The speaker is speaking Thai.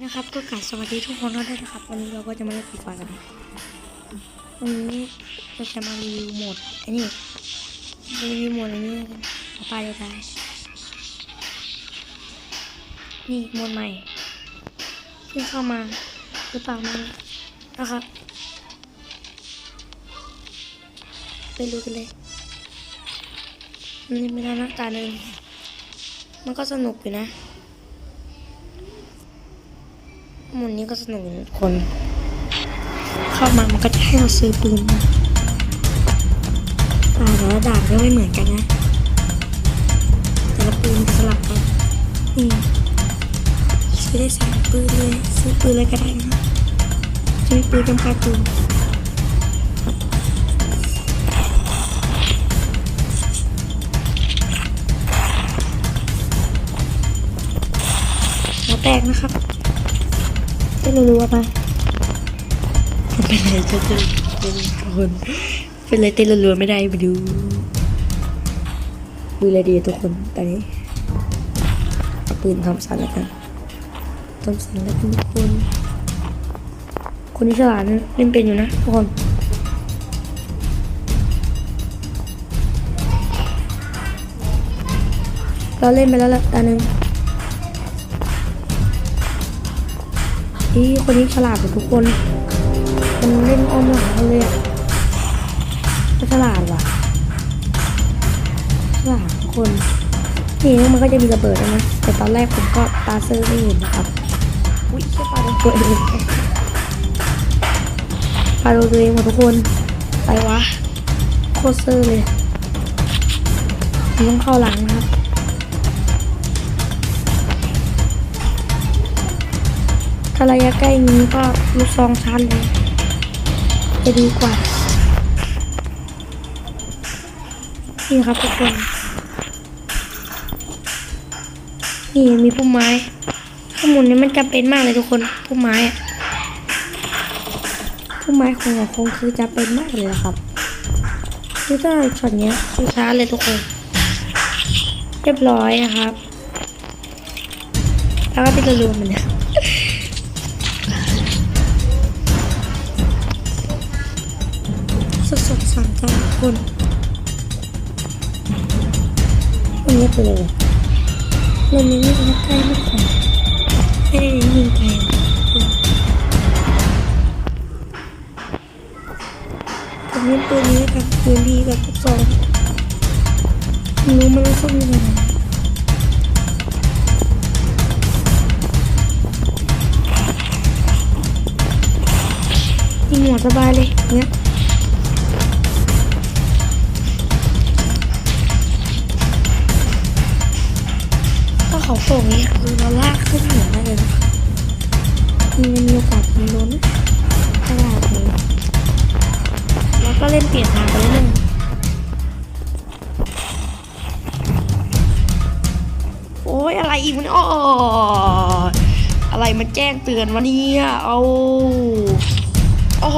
นะครับก็กราบสวัสดีทุกคนด้วยนะครับ วันนี้เราก็จะมาเล่นฟรีไฟกันวันนี้เราจะมารีวิวโหมดอ้นี่รีวิวโหมดอันนี้กันเอไปเลยได้นี่โหมดใหม่เพิ่งเข้ามาหรือเปล่ามันะครับไปดูกันเลยมันเล่นไม่ได้นะตาหนึ่งมันก็สนุกอยู่นะ มุนนี้ก็สนุกนะคน เข้ามามันก็จะให้เราซื้อปืนมาแต่ละด่านก็ไม่เหมือนกันนะ แต่ละปืนสลับกันนี่ซื้อได้สามปืนเลยซื้อปืนเลยก็ได้นะจะมีปืนจำกัดอยู่หัวแตกนะครับ เต้นรัวๆไปเป็นไรจะจะเป็นคนเป็นไรเต้นรัวๆไม่ได้ไปดูดูเลยดีทุกคนตอนนี้เอาปืนทำสันแล้วกันทำสันแล้วทุกคน คนที่ฉลาดนะเล่นเป็นอยู่นะทุกคนเราเล่นไปแล้วละตาหนึ่ง นี่คนนี้ฉลาดกว่าทุกคน มันเล่นอ้อมหลังเขาเลยอะก็ฉลาดว่ะฉลาดทุกคนนี่มันก็จะมีระเบิดนะ แต่ตอนแรกผมก็ตาเซอร์ไม่เห็นนะครับ อุ้ยแค่ปาโดนตัวเองปาโดนตัวเองหมดทุกคนไปวะ โคตรเซอร์เลยผมต้องเข้าหลังนะครับาระยะใกล้นี้ก็ลูกซองชันเลยจะดีกว่า นี่ครับทุกคน นี่มีพุ่มไม้ ข้อมูลนี้มันจำเป็นมากเลยทุกคนพุ่มไม้อะพุ่มไม้ของหัวคงคือจำเป็นมากเลยนะครับคือถ้าช็อตเนี้ยคือช้าเลยทุกคน เรียบร้อยนะครับ แล้วก็ไปจะรวมมันเนี่ย คนวันนี้ไปเลยเราไม่ได้ยิงใกล้ไม่ขอไม่ได้ยิงไกลผมเล่นปืนนี้กับปืนดีกับลูกซองรู้มันต้องยังไงยิงหัวสบายเลยเนี้ย โป่งนี้คือเราลากขึ้นเหนือได้เลยนะคะมีมีโอกาสยิงโดนตลาดเลยแล้วก็เล่นเปลี่ยนทางไปเรื่อยๆโอ้ยอะไรอีกมันอ๋ออะไรมันแจ้งเตือนวะเนี่ยเอาโอ้